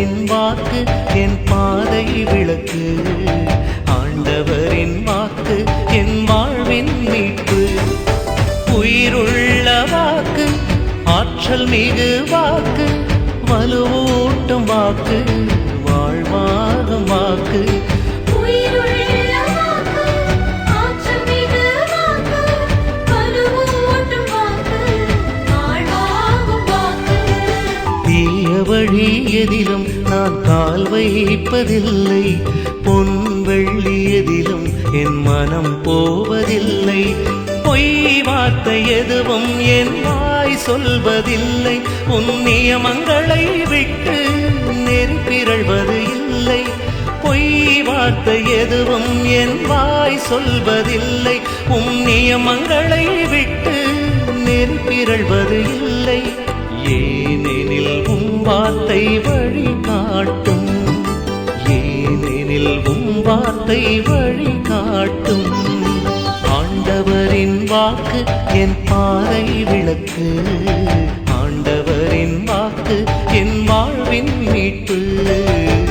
ஆண்டவரின் வாக்கு என் பாதை விளக்கு. ஆண்டவரின் வாக்கு என் வாழ்வின் மீட்பு. உயிருள்ள வாக்கு ஆற்றல் மிகு வாக்கு வலுவூட்டும் வாக்கு. வழி எதிலும் நான் கால் வைப்பதில்லை. பொன் வெள்ளி எதிலும் என் மனம் போவதில்லை. பொய் வார்த்தை எதுவும் என் வாய் சொல்வதில்லை. உன் நியமங்களை விட்டு நெறி இல்லை. பொய் வார்த்தை எதுவும் என் வாய் சொல்வதில்லை. உம் நியமங்களை விட்டு நெறி இல்லை. வார்த்தை வழி காட்டும். ஏனெனில் உம் வார்த்தை வழி காட்டும். ஆண்டவரின் வாக்கு என் பாறை விளக்கு. ஆண்டவரின் வாக்கு என் வாழ்வின் மீட்பு.